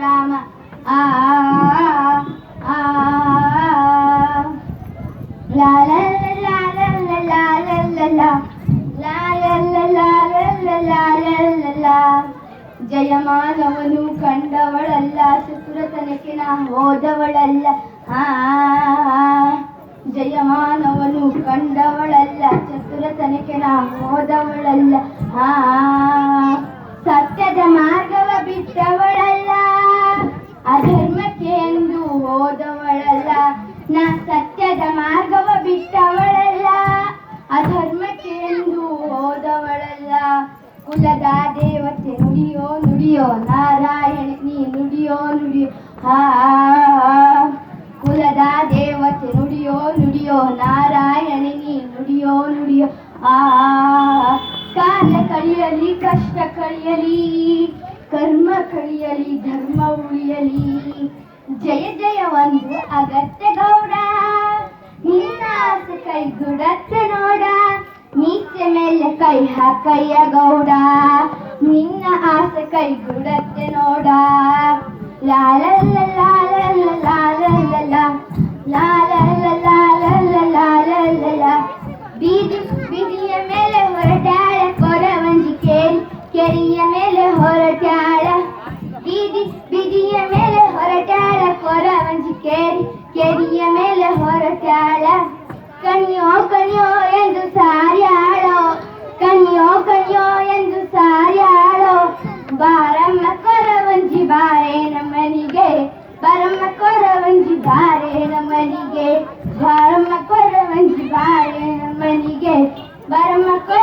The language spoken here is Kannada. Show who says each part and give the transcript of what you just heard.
Speaker 1: ರಾಮ ಆ ಜಯಮಾನವನು ಕಂಡವಳಲ್ಲ ಸುಕೃತನಕ್ಕೆ ನಾ ಹೋದವಳಲ್ಲ ಆ ಜಯಮಾನವನು ಕಂಡವಳಲ್ಲ ಚತುರತನಕ್ಕೆ ನಾ ಹೋದವಳಲ್ಲ ಆ ಹೋದವಳಲ್ಲ ನಾ ಸತ್ಯದ ಮಾರ್ಗವ ಬಿಟ್ಟವಳಲ್ಲ, ಅಧರ್ಮಕ್ಕೆ ಎಂದು ಹೋದವಳಲ್ಲ. ಕುಲದ ದೇವತೆ ನುಡಿಯೋ ನುಡಿಯೋ, ನಾರಾಯಣ, ನೀ ನುಡಿಯೋ ನುಡಿಯೋ, ಹಾ ಕುಲದ ದೇವತೆ ನುಡಿಯೋ ನುಡಿಯೋ, ನಾರಾಯಣ, ನೀ ನುಡಿಯೋ ನುಡಿಯೋ ಆ ಕಾಲ ಕಳಿಯಲಿ ಕಷ್ಟ ಕಳಿಯಲಿ ಕರ್ಮ ಕಳಿಯಲಿ ಧರ್ಮ ಉಳಿಯಲಿ. ಜಯ ಜಯ ಒಂದು ಅಗತ್ಯ ಗೌಡ. ನಿನ್ನ ಆಸೆ ಕೈಗುಡತ್ತೆ ನೋಡ, ನೀಚೆ ಮೇಲೆ ಕೈ ಹಾಕಯ್ಯ ಗೌಡ. ನಿನ್ನ ಆಸೆ ಕೈ ಕೈಗುಡತ್ತೆ ನೋಡ. ಲಾಲ ಲಾಲ ಲಾಲ ಲಾಲ ಲಾ ಕೇರಿ ಕೆರಿಯ ಮೇಲೆ ಹೊರಟ್ಯಾಳ ಕಣಿಯೋ ಕಣಿಯೋ ಎಂದು ಸಾರ್ಯಾಳೋ ಕಣಿಯೋ ಕಣಿಯೋ ಎಂದು ಸಾರ್ಯಾಳೋ ಬಾರಮ್ಮ ಕೊರವಂಜಿ ಬಾರೆ ನಮ್ಮನಿಗೆ ಬಾರಮ್ಮ ಕೊರವಂಜಿ ಬಾರೆ ನಮ್ಮನಿಗೆ ಬಾರಮ್ಮ ಕೊರವಂಜಿ ಬಾರೆ ನಮ್ಮನಿಗೆ ಬಾರಮ್ಮ ಕೊರವಂಜಿ